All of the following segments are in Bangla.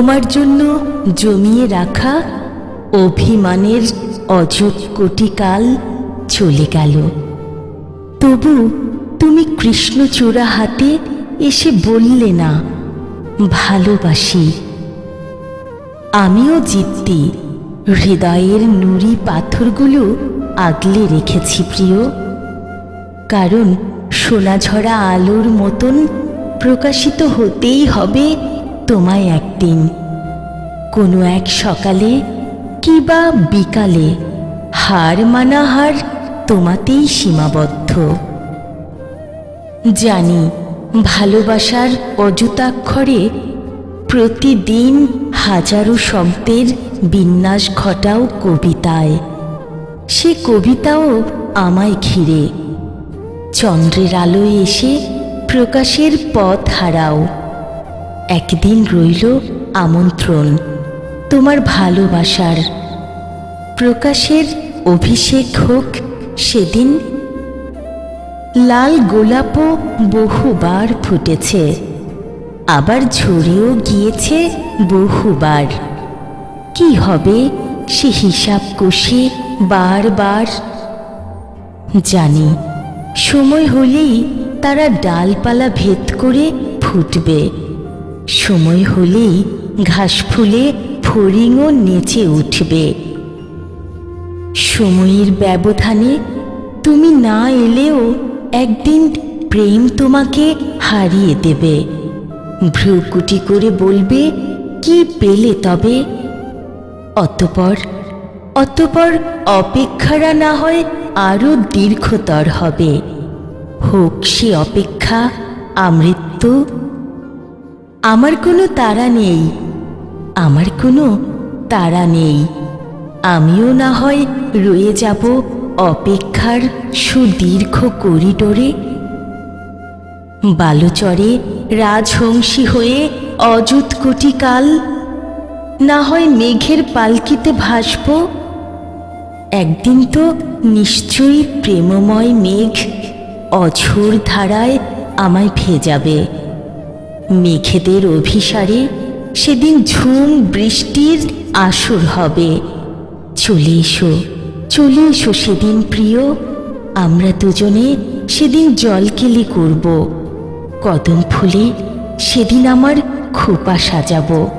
তোমার জন্য জমিয়ে রাখা অভিমানের অযুত কোটিকাল চলে গেল। তবু তুমি কৃষ্ণচূড়া হাতে এসে বললে না, ভালোবাসি। আমিও জিততি হৃদয়ের নুড়ি পাথরগুলো আগলে রেখেছি প্রিয়। কারণ সোনাঝরা আলোর মতন প্রকাশিত হতেই হবে তোমায় একদিন, কোনো এক সকালে কি বা বিকালে হার মানা হার তোমাতেই সীমাবদ্ধ। জানি ভালোবাসার অযুতাক্ষরে প্রতিদিন হাজারো শব্দের বিন্যাস ঘটাও কবিতায়। সে কবিতাও আমায় ঘিরে। চন্দ্রের আলোয় এসে প্রকাশের পথ হারাও। একদিন রইল আমন্ত্রণ, তোমার ভালোবাসার। প্রকাশের অভিষেক হোক সেদিন। লাল গোলাপও বহুবার ফুটেছে, আবার ঝরেও গিয়েছে বহুবার। কি হবে সে হিসাব কষে বারবার? জানি, সময় হলেই তারা ডালপালা ভেদ করে ফুটবে। সময় হলেই ঘাস ফুলে ফড়িংও নেচে উঠবে। সময়ের ব্যবধানে তুমি না এলেও একদিন প্রেম তোমাকে হারিয়ে দেবে। ভ্রুকুটি করে বলবে, কি পেলে তবে? অতপর অতপর অপেক্ষারা না হয় আরও দীর্ঘতর হবে। হোক সে অপেক্ষা, আমৃত্যু আমার কোনো তারা নেই। আমার কোনো তারা নেই। আমিও না হয় রয়ে যাব অপেক্ষার সুদীর্ঘ করিডোরে। বালুচরে রাজহংসী হয়ে অযুত কোটি কাল না হয় মেঘের পালকিতে ভাসব। একদিন তো নিশ্চয়ই প্রেমময় মেঘ অঝোর ধারায় আমায় ভেজাবে। মেঘেদের অভিসারে সেদিন ঝুম বৃষ্টির আসর হবে। চলে এসো চলে এসো সেদিন প্রিয়, আমরা দুজনে সেদিন জলকেলি করব। কদম ফুলে সেদিন আমার খোপা সাজাবো।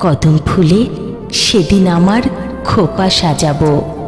কদম ফুলে সেদিন আমার খোপা সাজাবো।